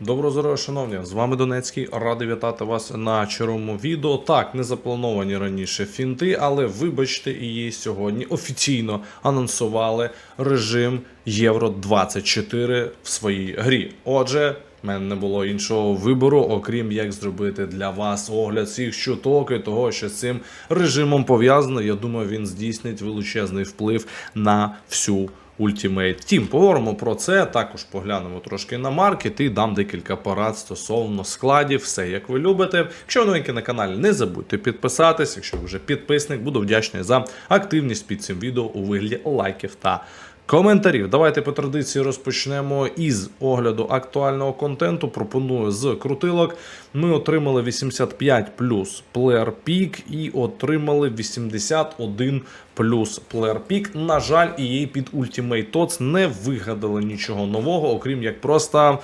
Доброго здоров'я, шановні! З вами Донецький. Радий вітати вас на черговому відео. Так, не заплановані раніше фінти, але вибачте, її сьогодні офіційно анонсували режим Євро 24 в своїй грі. Отже. в мене не було іншого вибору, окрім як зробити для вас огляд цих чуток і того, що з цим режимом пов'язано. Я думаю, він здійснить величезний вплив на всю Ultimate Team. Поговоримо про це. Також поглянемо трошки на маркет і дам декілька порад стосовно складів, все як ви любите. Якщо ви новенькі на каналі, не забудьте підписатись. Якщо ви вже підписник, буду вдячний за активність під цим відео у вигляді лайків та. Коментарів. Давайте по традиції розпочнемо із огляду актуального контенту. Пропоную з крутилок. Ми отримали 85 плюс плеер пік і отримали 81 плюс плеер пік. На жаль, і її під Ultimate TOTS не вигадали нічого нового, окрім як просто.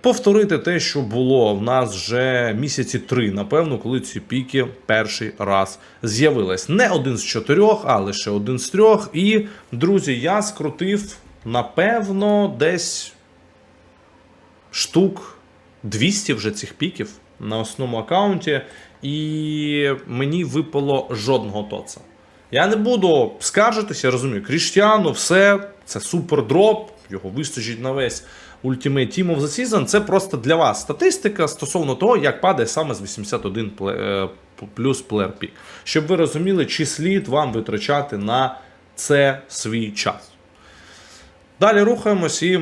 Повторити те, що було в нас вже місяці три, напевно, коли ці піки перший раз з'явились. Не один з чотирьох, а лише один з трьох. І, друзі, я скрутив, напевно, десь штук 200 вже цих піків на основному аккаунті, і мені випало жодного тоца. Я не буду скаржитися, я розумію, Кріштіану, все, це супер дроп, його вистачить на весь Ultimate Team of the Season. Це просто для вас статистика стосовно того, як падає саме з 81 пле- е, плюс Player Peak. Щоб ви розуміли, чи слід вам витрачати на це свій час. Далі рухаємось і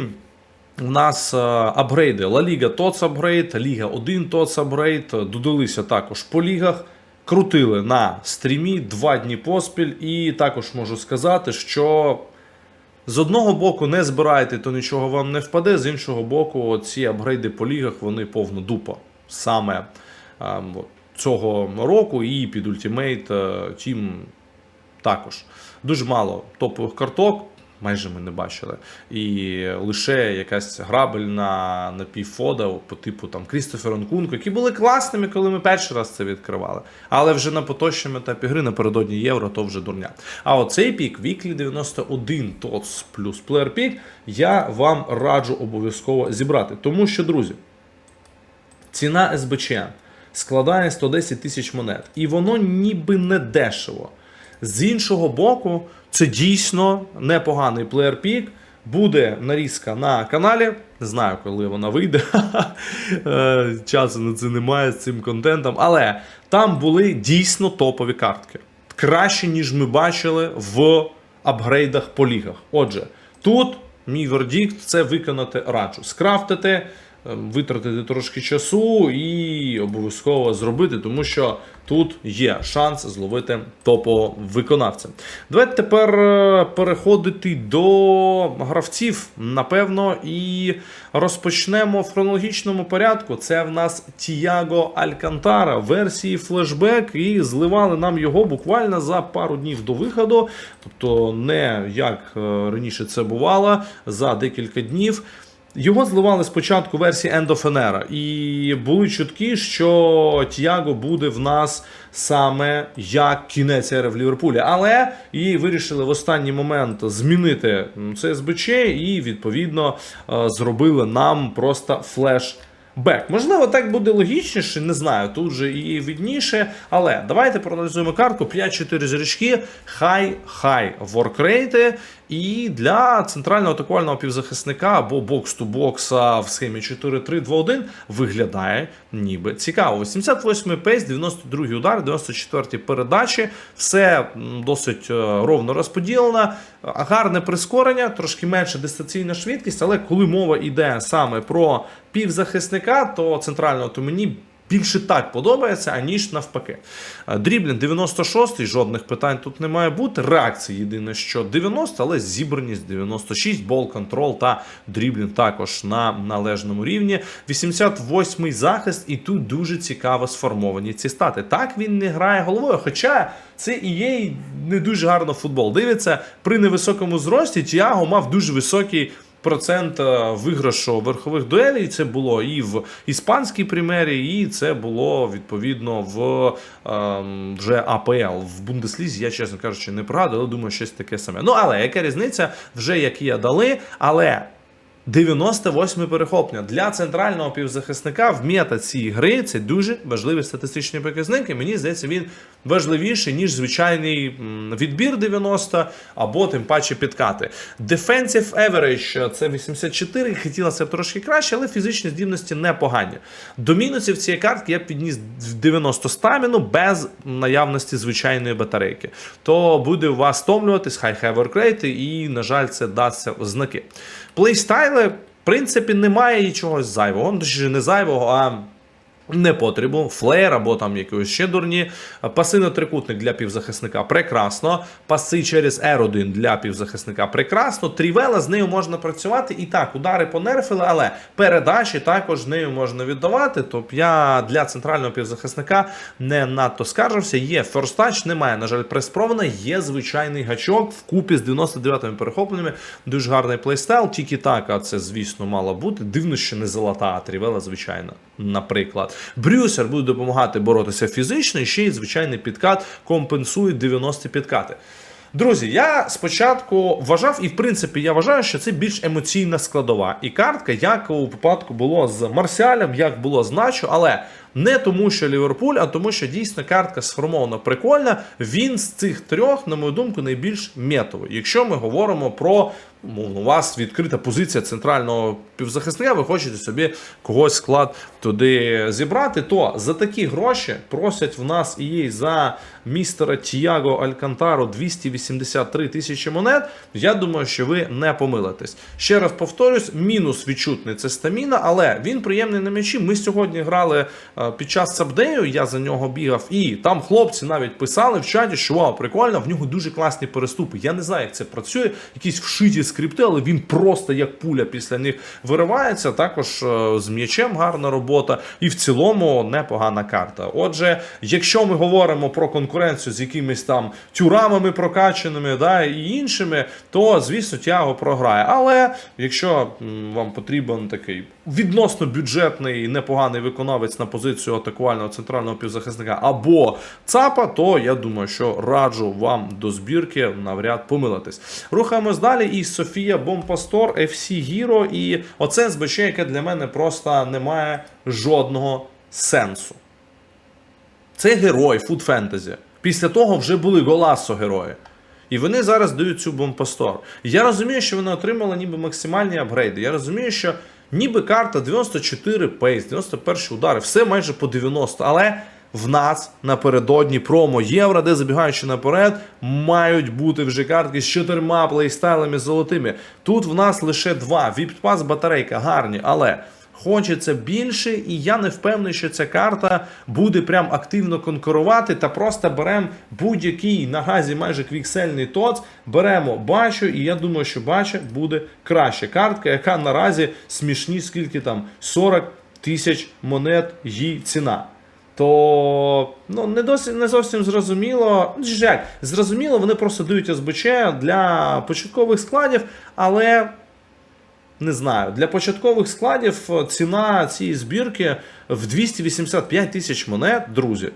у нас е, апгрейди. La Liga TOTS апгрейд, Ліга 1 TOTS апгрейд. Додалися також по лігах. Крутили на стрімі два дні поспіль. І також можу сказати, що з одного боку не збирайте, то нічого вам не впаде. З іншого боку, ці апгрейди по лігах вони повно дупа. Саме е, цього року і під Ultimate е, Team також. Дуже мало топових карток, майже ми не бачили. І лише якась грабельна напівфода по типу там Крістофер Нкунко, які були класними, коли ми перший раз це відкривали. Але вже на поточному етапі гри напередодні євро то вже дурня. А оцей пік, віклі 91 TOTS плюс Player Peak, я вам раджу обов'язково зібрати. Тому що, друзі, ціна СБЧ складає 110 тисяч монет, і воно ніби не дешево. З іншого боку, це дійсно непоганий плеєр пік. Буде нарізка на каналі. Не знаю, коли вона вийде. Е, Часу на це немає з цим контентом. Але там були дійсно топові картки. Краще, ніж ми бачили в апгрейдах по лігах. Отже, тут мій вердикт це виконати раджу. Скрафтити, витратити трошки часу і обов'язково зробити, тому що тут є шанс зловити топового виконавця. Давайте тепер е, переходити до гравців, напевно, і розпочнемо в хронологічному порядку. Це в нас Тіаго Алькантара версії флешбек, і зливали нам його буквально за пару днів до виходу. Тобто, не як е, раніше це бувало, за декілька днів. Його зливали спочатку версії Era, і були чутки, що Тіаго буде в нас саме як кінець ери в Ліверпулі. Але і вирішили в останній момент змінити це СБЧ і відповідно е, зробили нам просто флеш. Бек. Можливо, так буде логічніше, не знаю, тут же і видніше. Але давайте проаналізуємо картку. 5-4 зрічки, хай-хай воркрейти. І для центрального атакувального півзахисника або бокс-ту-бокса в схемі 4-3-2-1 виглядає ніби цікаво. 88 пейс, 92 удар, 94 передачі. Все досить е, ровно розподілено. Гарне прискорення, трошки менша дистанційна швидкість, але коли мова йде саме про півзахисника, то центрального то мені більше так подобається, аніж навпаки. Е, Дріблін 96, жодних питань тут не має бути. Реакція єдине, що 90, але зібраність 96, бол контрол та дріблін також на належному рівні. 88-й захист, і тут дуже цікаво сформовані ці стати. Так він не грає головою, хоча це і є не дуже гарно футбол. Дивиться, при невисокому зрості Тіаго мав дуже високий процент виграшу верхових дуелей. Це було і в іспанській прем'єрі, і це було відповідно в ем, вже АПЛ. В Бундеслізі, я чесно кажучи, не пригадую, але думаю, щось таке саме. Ну але яка різниця? Вже які я дали, але. 98 перехоплення для центрального півзахисника в мета цієї гри це дуже важливий статистичний показник. І мені здається, він важливіший, ніж звичайний відбір 90 або тим паче підкати. Defensive average це 84, хотілося б трошки краще, але фізичні здібності непогані. До мінусів цієї картки я підніс в 90 стаміну без наявності звичайної батарейки. То буде у вас стомлюватись, хай хай воркрейти, і, на жаль, це дасться в знаки. Плейстайли, в принципі, немає нічого зайвого. Ну, не зайвого, а не потребу, флеєр або там якоїсь ще дурні. Пасино-трикутник для півзахисника прекрасно. Паси через R1 для півзахисника прекрасно. Трівела з нею можна працювати. І так, удари понерфили, але передачі також нею можна віддавати. Тобто я для центрального півзахисника не надто скаржився. Є Touch, немає, на жаль, преспрована, є звичайний гачок вкупі з 99-ми перехопленнями. Дуже гарний плейстайл. Тільки так, а це, звісно, мало бути. Дивно, що не золота, а трівела, звичайно, наприклад. Брюсер буде допомагати боротися фізично, і ще й звичайний підкат компенсує 90 підкати. Друзі, я спочатку вважав, і в принципі я вважаю, що це більш емоційна складова. І картка, як у випадку було з Марсіалем, як було з Начо, але не тому, що Ліверпуль, а тому, що дійсно картка сформована прикольна. Він з цих трьох, на мою думку, найбільш метовий. Якщо ми говоримо про мовно, у вас відкрита позиція центрального півзахисника, ви хочете собі когось склад туди зібрати, то за такі гроші просять в нас і за містера Тіаго Алькантару 283 тисячі монет. Я думаю, що ви не помилитесь. Ще раз повторюсь, мінус відчутний це стаміна, але він приємний на м'ячі. Ми сьогодні грали е, під час сабдею, я за нього бігав, і там хлопці навіть писали в чаті, що вау, прикольно, в нього дуже класні переступи. Я не знаю, як це працює, якісь вшиті скрипти, але він просто як пуля після них виривається. Також е, з м'ячем гарна робота, і в цілому непогана карта. Отже, якщо ми говоримо про конкуренцію з якимись там тюрамами прокачаними, да, і іншими, то звісно Тяго програє. Але якщо вам потрібен такий відносно бюджетний непоганий виконавець на позицію атакувального центрального півзахисника або ЦАПа, то я думаю, що раджу вам до збірки навряд помилитись. Рухаємось далі. І Софія Бомпастор, FC Hero, і оце СБЧ, яке для мене просто не має жодного сенсу. Це герой фуд фентезі. Після того вже були голасо герої. І вони зараз дають цю бомпастор. Я розумію, що вони отримали ніби максимальні апгрейди. Я розумію, що ніби карта 94 пейс, 91 удари, все майже по 90, але. В нас напередодні промо євро, де забігаючи наперед, мають бути вже картки з чотирма плейстайлами золотими. Тут в нас лише два. Віппас батарейка гарні, але Хочеться більше, і я не впевнений, що ця карта буде прям активно конкурувати. Та просто беремо будь-який на газі майже квіксельний тоц, беремо бачу, і я думаю, що бача буде краща картка, яка наразі смішні, скільки там 40 тисяч монет її ціна. То ну не досі не зовсім зрозуміло. Ж як, зрозуміло, вони просто дають СБЧ для початкових складів, але не знаю, для початкових складів е, ціна цієї збірки в 285 тисяч монет, друзі.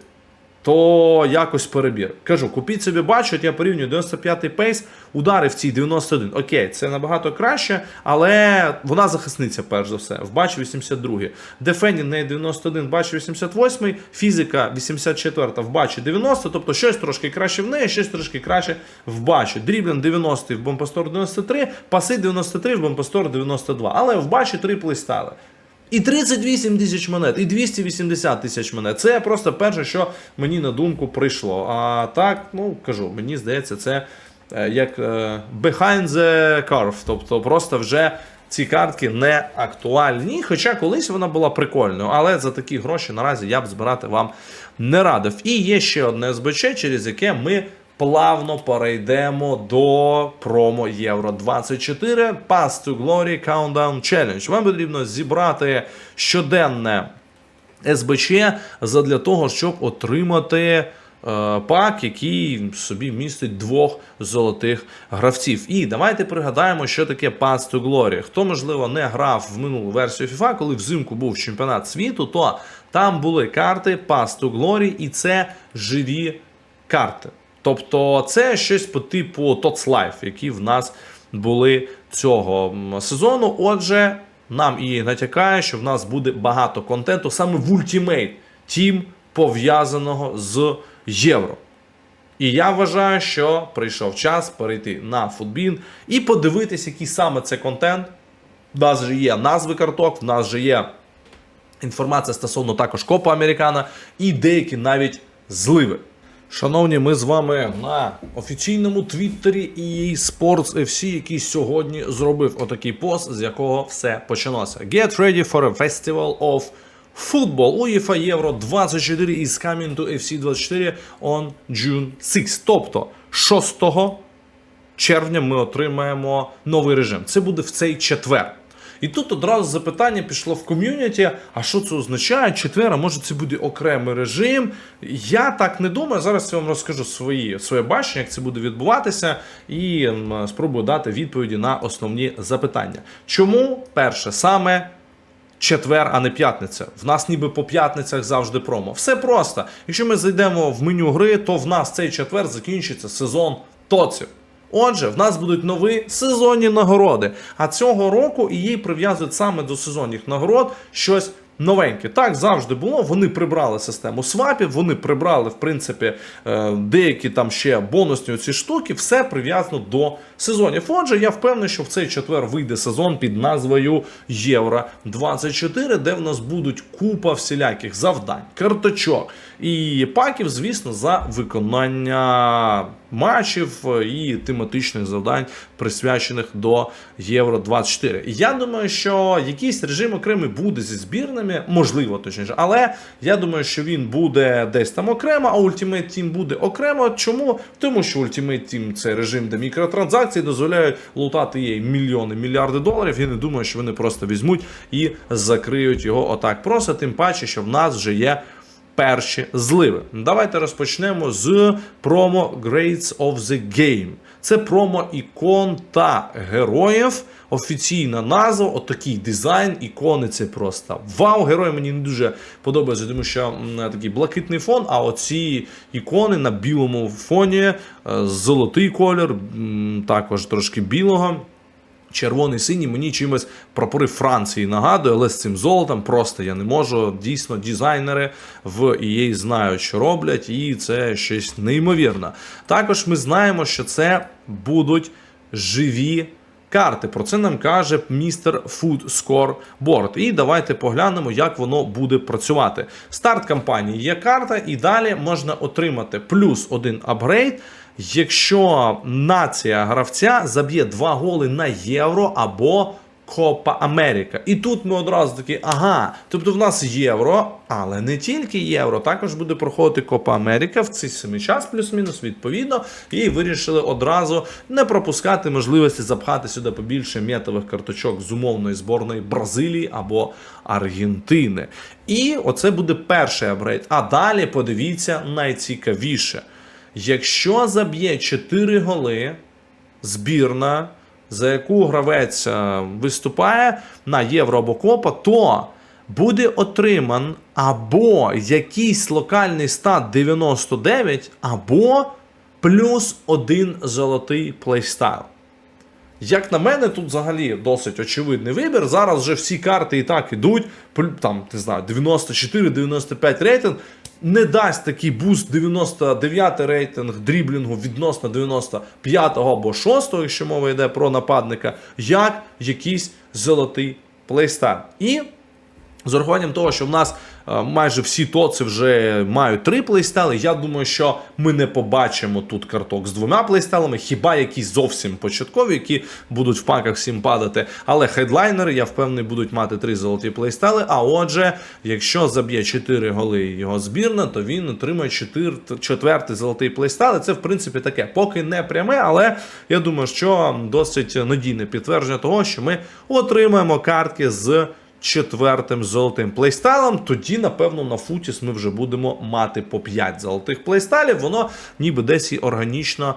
То якось перебір. Кажу, купіть собі бачу, от я порівнюю 95-й пейс, удари в цій 91. Окей, це набагато краще, але вона захисниця, перш за все. В бачу 82. Дефендінг неї 91, бачу 88, фізика 84, в бачі 90, тобто щось трошки краще в неї, щось трошки краще в бачі. Дріблен 90 в Бомпастор 93, паси 93 в Бомпастор 92. Але в бачі три плейстайли. І 38 тисяч монет, і 280 тисяч монет. Це просто перше, що мені на думку прийшло. А так, ну кажу, мені здається, це е, як е, behind the curve. Тобто просто вже ці картки не актуальні. Хоча колись вона була прикольною, але за такі гроші наразі я б збирати вам не радив. І є ще одне СБЧ, через яке ми плавно перейдемо до промо Євро 24 Pass to Glory Countdown Challenge. Вам потрібно зібрати щоденне СБЧ задля того, щоб отримати. е, Пак, який собі містить двох золотих гравців. І давайте пригадаємо, що таке Pass to Glory. Хто, можливо, не грав в минулу версію FIFA, коли взимку був чемпіонат світу, то там були карти Pass to Glory, і це живі карти. Тобто це щось по типу TOTS які в нас були цього сезону. Отже, нам і натякає, що в нас буде багато контенту саме в Ultimate Team, пов'язаного з євро. І я вважаю, що прийшов час перейти на футбін і подивитись, який саме це контент. У нас же є назви карток, в нас же є інформація стосовно також Копа Американа і деякі навіть зливи. Шановні, ми з вами на офіційному твіттері EA Sports FC, який сьогодні зробив отакий пост, з якого все почалося. Get ready for a festival of football. UEFA Euro 24 is coming to FC 24 on June 6. Тобто 6 червня ми отримаємо новий режим. Це буде в цей четвер. І тут одразу запитання пішло в ком'юніті: а що це означає? Четвер, а може це буде окремий режим? Я так не думаю. Зараз я вам розкажу свої, своє бачення, як це буде відбуватися, і спробую дати відповіді на основні запитання. Чому перше саме четвер, а не п'ятниця. В нас ніби по п'ятницях завжди промо. Все просто. Якщо ми зайдемо в меню гри, то в нас цей четвер закінчиться сезон тоців. Отже, в нас будуть нові сезонні нагороди. А цього року і її прив'язують саме до сезонних нагород щось новеньке. Так завжди було. Вони прибрали систему свапів, вони прибрали, в принципі, е, деякі там ще бонусні ці штуки. Все прив'язано до сезонів. Отже, я впевнений, що в цей четвер вийде сезон під назвою Євро 24, де в нас будуть купа всіляких завдань, карточок і паків, звісно, за виконання матчів і тематичних завдань, присвячених до Євро 24. Я думаю, що якийсь режим окремий буде зі збірними, можливо, точніше, але я думаю, що він буде десь там окремо, а Ultimate Team буде окремо. Чому? Тому що Ultimate Team це режим, де мікротранзакції дозволяють лутати їй мільйони, мільярди доларів. Я не думаю, що вони просто візьмуть і закриють його отак. Просто тим паче, що в нас вже є перші зливи. Давайте розпочнемо з промо Grades of the Game. Це промо ікон та героїв. Офіційна назва, отакий дизайн, ікони це просто вау. Герої мені не дуже подобаються, тому що такий блакитний фон. А оці ікони на білому фоні, е, золотий колір, також трошки білого. Червоний синій мені чимось прапори Франції нагадує, але з цим золотом просто я не можу. Дійсно, дизайнери в EA знають, що роблять, і це щось неймовірне. Також ми знаємо, що це будуть живі. Карти про це нам каже містер Food Scoreboard. І давайте поглянемо, як воно буде працювати. Старт кампанії є карта, і далі можна отримати плюс один апгрейд, якщо нація гравця заб'є два голи на євро або Копа Америка. І тут ми одразу такі, ага, тобто в нас євро, але не тільки євро, також буде проходити Копа Америка в цей самий час, плюс-мінус, відповідно, і вирішили одразу не пропускати можливості запхати сюди побільше метових карточок з умовної зборної Бразилії або Аргентини. І оце буде перший апгрейд. А далі подивіться найцікавіше. Якщо заб'є 4 голи, збірна, за яку гравець е, виступає на Євро або Копа, то буде отриман або якийсь локальний стат 99, або плюс один золотий плейстайл. Як на мене, тут взагалі досить очевидний вибір. Зараз вже всі карти і так ідуть. Там, не знаю, 94-95 рейтинг. Не дасть такий буст 99 рейтинг дріблінгу відносно 95 або 6, якщо мова йде про нападника, як якийсь золотий плейстар. І з урахуванням того, що в нас е, майже всі тоци вже мають три плейстайли, я думаю, що ми не побачимо тут карток з двома плейстайлами, хіба якісь зовсім початкові, які будуть в паках всім падати. Але хедлайнери, я впевнений, будуть мати три золоті плейстайли. А отже, якщо заб'є 4 голи його збірна, то він отримає 4, четвертий золотий плейстайл. І Це, в принципі, таке, поки не пряме, але я думаю, що досить надійне підтвердження того, що ми отримаємо картки з четвертим золотим плейстайлом, тоді, напевно, на Футіс ми вже будемо мати по 5 золотих плейстайлів. Воно ніби десь і органічно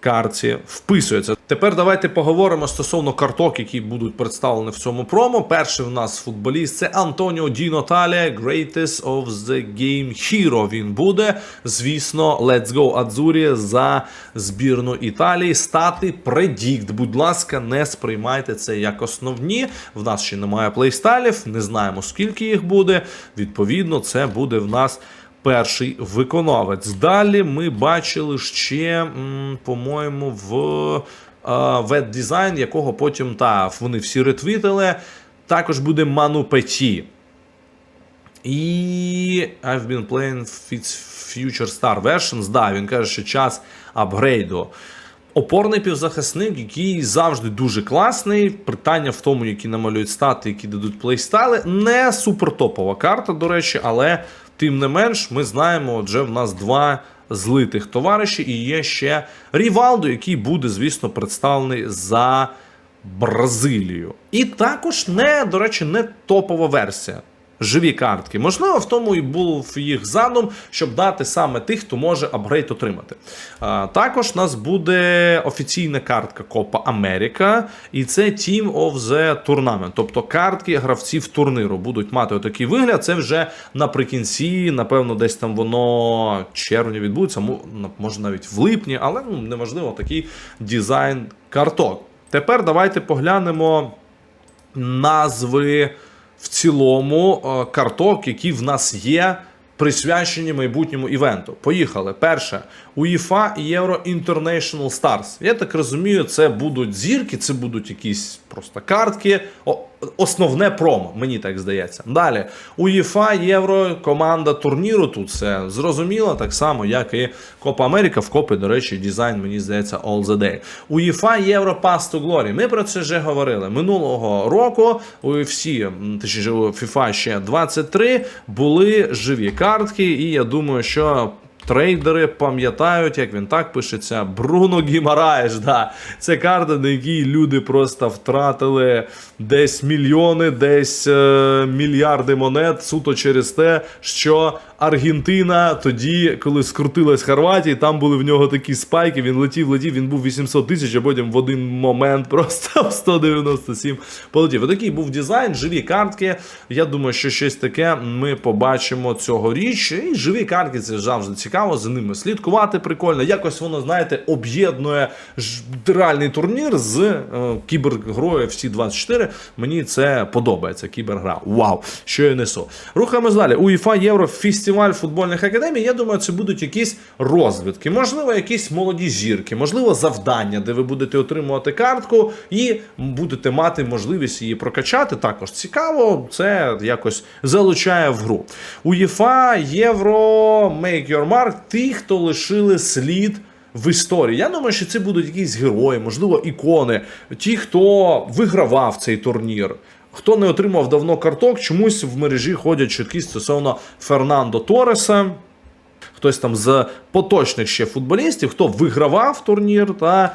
картці вписується. Тепер давайте поговоримо стосовно карток, які будуть представлені в цьому промо. Перший в нас футболіст це Антоніо Ді Нотале, Greatest of the Game Hero. Він буде. Звісно, Let's Go Azzurri за збірну Італії. Стати предікт. Будь ласка, не сприймайте це як основні. В нас ще немає плейстайлів, не знаємо скільки їх буде. Відповідно, це буде в нас перший виконавець. Далі ми бачили ще, по-моєму, в веб дизайн, якого потім та вони всі ретвітили. Також буде Ману Петі. І I've been playing Future Star Versions. Да, він каже, що час апгрейду. Опорний півзахисник, який завжди дуже класний. Питання в тому, які намалюють стати, які дадуть плейстайли. Не супертопова карта, до речі, але тим не менш, ми знаємо, отже, в нас два злитих товариші, і є ще Рівалдо, який буде, звісно, представлений за Бразилію. І також не, до речі, не топова версія. Живі картки. Можливо, в тому і був їх задум, щоб дати саме тих, хто може апгрейд отримати. А, також у нас буде офіційна картка Копа Америка, і це Team of the Tournament. Тобто картки гравців турниру будуть мати отакий вигляд. Це вже наприкінці, напевно, десь там воно червні відбудеться, може навіть в липні, але ну, неважливо такий дизайн карток. Тепер давайте поглянемо назви в цілому е, карток, які в нас є, присвячені майбутньому івенту. Поїхали. Перше, UEFA Euro International Stars. Я так розумію, це будуть зірки, це будуть якісь просто картки. О, основне промо, мені так здається. Далі, UEFA Євро команда турніру. Тут все зрозуміло, так само, як і Копа Америка. В Копі, до речі, дизайн, мені здається, all the day. UEFA Євро Pass to Glory. Ми про це вже говорили. Минулого року у UFC, точніше, у FIFA ще 23 були живі картки, і я думаю, що. Трейдери пам'ятають, як він так пишеться. Бруно Гімараєш. Да. Це карта, на якій люди просто втратили десь мільйони, десь е, мільярди монет суто через те, що Аргентина тоді, коли скрутилась Хорватії, там були в нього такі спайки. Він летів, летів, він був 800 тисяч, а потім в один момент просто в 197 полетів. Отакий був дизайн, живі картки. Я думаю, що щось таке ми побачимо цьогоріч. І живі картки це завжди цікаво. За ними слідкувати прикольно. Якось воно, знаєте, об'єднує реальний турнір з е, кібергрою всі 24. Мені це подобається. Кібергра. Вау! Що я несу. Рухаємось далі. УЄФА Євро фестиваль футбольних академій. Я думаю, це будуть якісь розвідки, можливо, якісь молоді зірки, можливо, завдання, де ви будете отримувати картку і будете мати можливість її прокачати. Також цікаво, це якось залучає в гру. УЄФА Євро Make Your Mark. Ті, хто лишили слід. В історії. Я думаю, що це будуть якісь герої, можливо, ікони, ті, хто вигравав цей турнір. Хто не отримав давно карток, чомусь в мережі ходять чутки стосовно Фернандо Тореса. Хтось там з поточних ще футболістів, хто вигравав турнір, та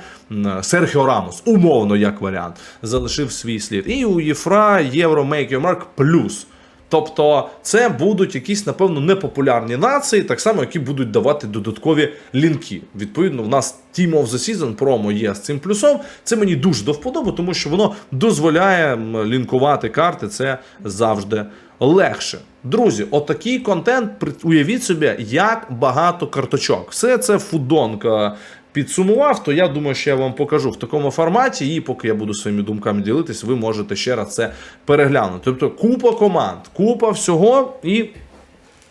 Серхіо Рамос, умовно, як варіант, залишив свій слід. І у Єфра Євро Make Your Mark плюс. Тобто це будуть якісь, напевно, непопулярні нації, так само, які будуть давати додаткові лінки. Відповідно, в нас Team of the Season промо є з цим плюсом. Це мені дуже до вподоби, тому що воно дозволяє лінкувати карти. Це завжди легше. Друзі, отакий контент. Уявіть собі, як багато карточок. Все це фудонка підсумував, то я думаю, що я вам покажу в такому форматі. І поки я буду своїми думками ділитись, ви можете ще раз це переглянути. Тобто купа команд, купа всього, і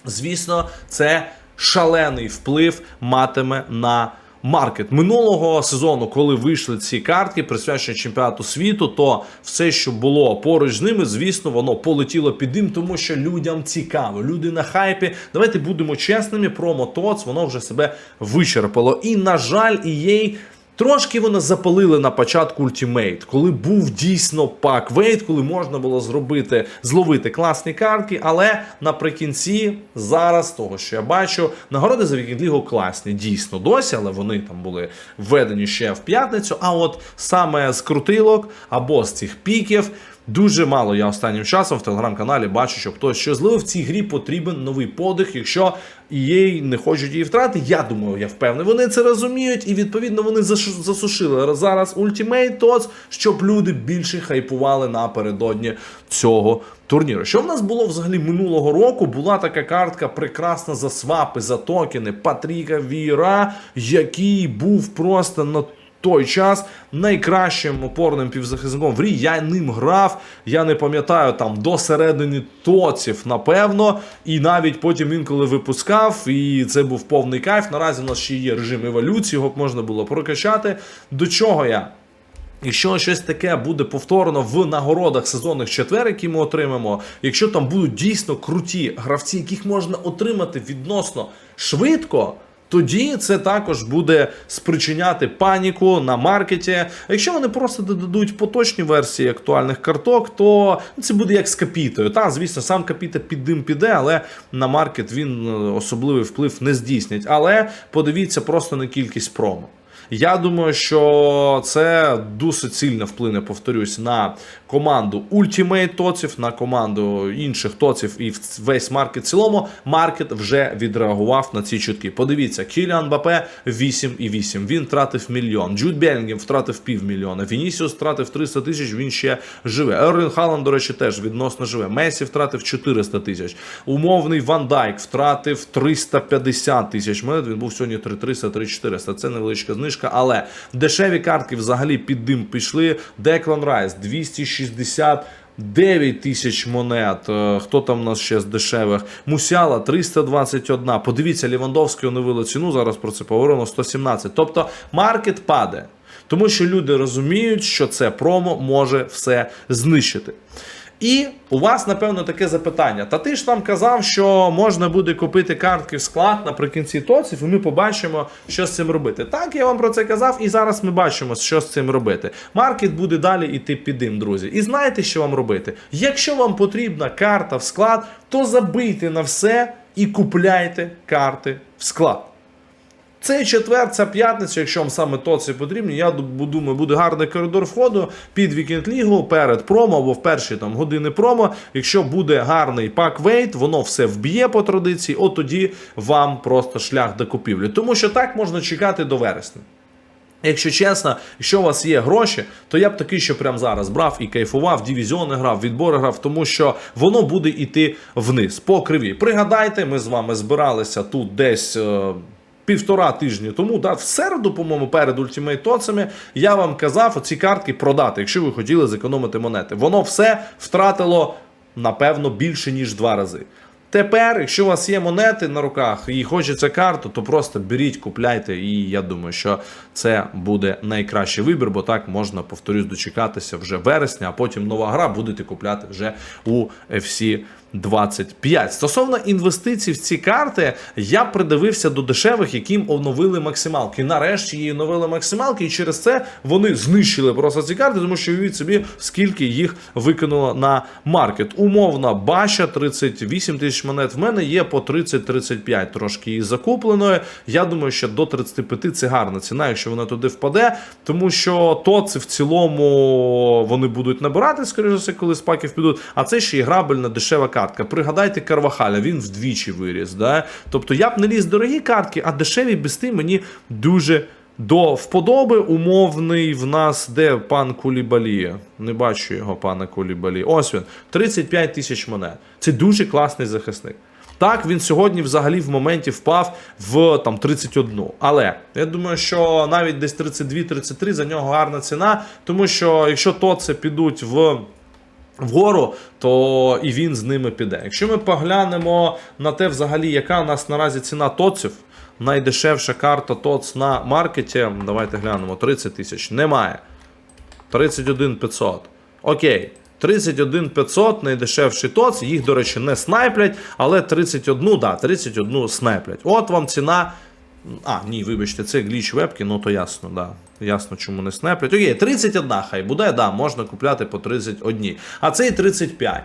звісно, це шалений вплив матиме на. Маркет минулого сезону, коли вийшли ці картки, присвячені чемпіонату світу, то все, що було поруч з ними, звісно, воно полетіло під дим, тому що людям цікаво. Люди на хайпі. Давайте будемо чесними. Промо ТОЦ, воно вже себе вичерпало. І на жаль, EA Трошки вона запалили на початку Ultimate, коли був дійсно пак вейт, коли можна було зробити, зловити класні картки, але наприкінці, зараз, того, що я бачу, нагороди за Вікінг-лігу класні, дійсно досі, але вони там були введені ще в п'ятницю. А от саме з крутилок або з цих піків Дуже мало я останнім часом в телеграм-каналі бачу, що хтось що злив в цій грі потрібен новий подих, якщо EA не хочуть її втрати. Я думаю, я впевнений, вони це розуміють, і відповідно вони засушили зараз Ultimate TOTS, щоб люди більше хайпували напередодні цього турніру. Що в нас було взагалі минулого року? Була така картка прекрасна за свапи, за токени Патріка Віра, який був просто на той час найкращим опорним півзахисником в грі. Я ним грав, я не пам'ятаю там до середини тоців, напевно. І навіть потім він коли випускав, і це був повний кайф. Наразі в нас ще є режим еволюції, його б можна було прокачати. До чого я? Якщо щось таке буде повторено в нагородах сезонних четвер, які ми отримаємо, якщо там будуть дійсно круті гравці, яких можна отримати відносно швидко. Тоді це також буде спричиняти паніку на маркеті. А якщо вони просто додадуть поточні версії актуальних карток, то це буде як з капітою. Та, звісно, сам капіта під дим піде, але на маркет він е, особливий вплив не здійснить. Але подивіться просто на кількість промо. Я думаю, що це досить сильно вплине, повторюсь, на команду Ultimate тоців, на команду інших тоців і весь маркет в цілому. Маркет вже відреагував на ці чутки. Подивіться, Кіліан Бапе 8,8. Він втратив мільйон. Джуд Белінгем втратив півмільйона. Вінісіус втратив 300 тисяч. Він ще живе. Ерлін Халанд, до речі, теж відносно живе. Месі втратив 400 тисяч. Умовний Ван Дайк втратив 350 тисяч монет. Він був сьогодні 3300, 3400. Це невеличка знижка, але дешеві картки взагалі під дим пішли. Деклан Райс 260. 9 тисяч монет. Е, Хто там у нас ще з дешевих? Мусяла 321. Подивіться, Лівандовський оновили ціну. Зараз про це поговоримо 117. Тобто маркет падає. Тому що люди розуміють, що це промо може все знищити. І у вас, напевно, таке запитання. Та ти ж там казав, що можна буде купити картки в склад наприкінці тоців, і ми побачимо, що з цим робити. Так, я вам про це казав, і зараз ми бачимо, що з цим робити. Маркет буде далі йти під дим, друзі. І знаєте, що вам робити? Якщо вам потрібна карта в склад, то забийте на все і купляйте карти в склад. Цей четвер, ця п'ятниця, якщо вам саме тоці потрібні, я думаю, буде гарний коридор входу під вікенд лігу перед промо або в перші там години промо. Якщо буде гарний пак вейт, воно все вб'є по традиції, от тоді вам просто шлях до купівлі. Тому що так можна чекати до вересня. Якщо чесно, якщо у вас є гроші, то я б такий, що прямо зараз брав і кайфував, дивізіони грав, відбори грав, тому що воно буде йти вниз по криві. Пригадайте, ми з вами збиралися тут десь. Півтора тижні тому, да, в середу, по-моєму, перед ультимейтоцами, я вам казав оці картки продати, якщо ви хотіли зекономити монети. Воно все втратило, напевно, більше, ніж два рази. Тепер, якщо у вас є монети на руках і хочеться карту, то просто беріть, купляйте, і я думаю, що це буде найкращий вибір, бо так можна, повторюсь, дочекатися вже вересня, а потім нова гра будете купляти вже у FC 25. Стосовно інвестицій в ці карти, я придивився до дешевих, яким оновили максималки. Нарешті її оновили максималки, і через це вони знищили просто ці карти, тому що уявіть собі, скільки їх викинуло на маркет. Умовна баща 38 тисяч монет. В мене є по 30-35 трошки її закупленої. Я думаю, що до 35 це гарна ціна, якщо вона туди впаде, тому що то це в цілому вони будуть набирати, скоріше все, коли з паків підуть. А це ще і грабельна дешева картка. Пригадайте Карвахаля, він вдвічі виріс. Да? Тобто я б не ліз дорогі картки, а дешеві бісти мені дуже. До вподоби умовний в нас де пан Кулібалі. Не бачу його, пана Кулібалі. Ось він. 35 тисяч монет. Це дуже класний захисник. Так, він сьогодні взагалі в моменті впав в там 31. Але я думаю, що навіть десь 32-33 за нього гарна ціна, тому що якщо то це підуть в. Вгору, то і він з ними піде. Якщо ми поглянемо на те, взагалі, яка у нас наразі ціна тоців, найдешевша карта ТОЦ на маркеті. Давайте глянемо. 30 тисяч. Немає. 31 500. Окей. 31 500 найдешевший ТОЦ. Їх, до речі, не снайплять, але 31, да, 31 снайплять. От вам ціна. А, ні, вибачте, це гліч вебки, ну то ясно, да. Ясно, чому не снеплять. Окей, 31 хай буде, да, можна купляти по 31. А цей 35.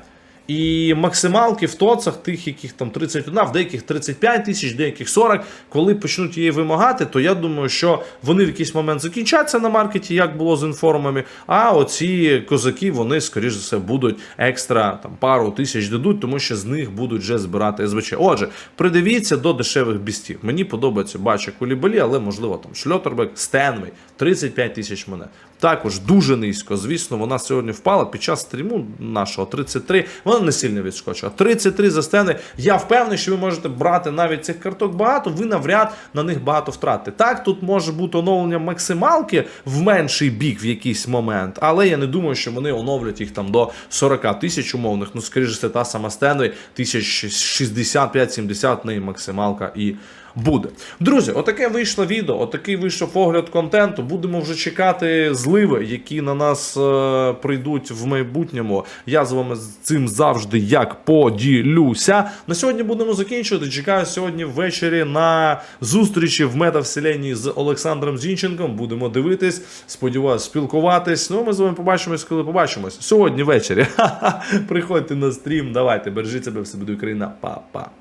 І максималки в тоцах, тих, яких там 31, в деяких 35 тисяч, деяких 40, коли почнуть її вимагати, то я думаю, що вони в якийсь момент закінчаться на маркеті, як було з інформами. А оці козаки, вони, скоріш за все, будуть екстра там пару тисяч дадуть, тому що з них будуть вже збирати СВЧ. Отже, придивіться до дешевих бістів. Мені подобається бачу Кулібалі, але можливо там Шльотербек, Стенвей, 35 тисяч мене. Також дуже низько. Звісно, вона сьогодні впала під час стріму нашого 33. Вона не сильно відскочила. 33 за стени. Я впевнений, що ви можете брати навіть цих карток багато, ви навряд на них багато втратите. Так, тут може бути оновлення максималки в менший бік в якийсь момент, але я не думаю, що вони оновлять їх там до 40 тисяч умовних. Ну, скоріше, це та сама Стенвей, тисяч 65-70 неї максималка і буде. Друзі, отаке вийшло відео, отакий вийшов огляд контенту. Будемо вже чекати зливи, які на нас е, прийдуть в майбутньому. Я з вами з цим завжди як поділюся. На сьогодні будемо закінчувати. Чекаю сьогодні ввечері на зустрічі в метавселенні з Олександром Зінченком. Будемо дивитись, сподіваюся, спілкуватись. Ну, ми з вами побачимось, коли побачимось. Сьогодні ввечері. Приходьте на стрім. Давайте, бережіть себе, все буде Україна. Па-па.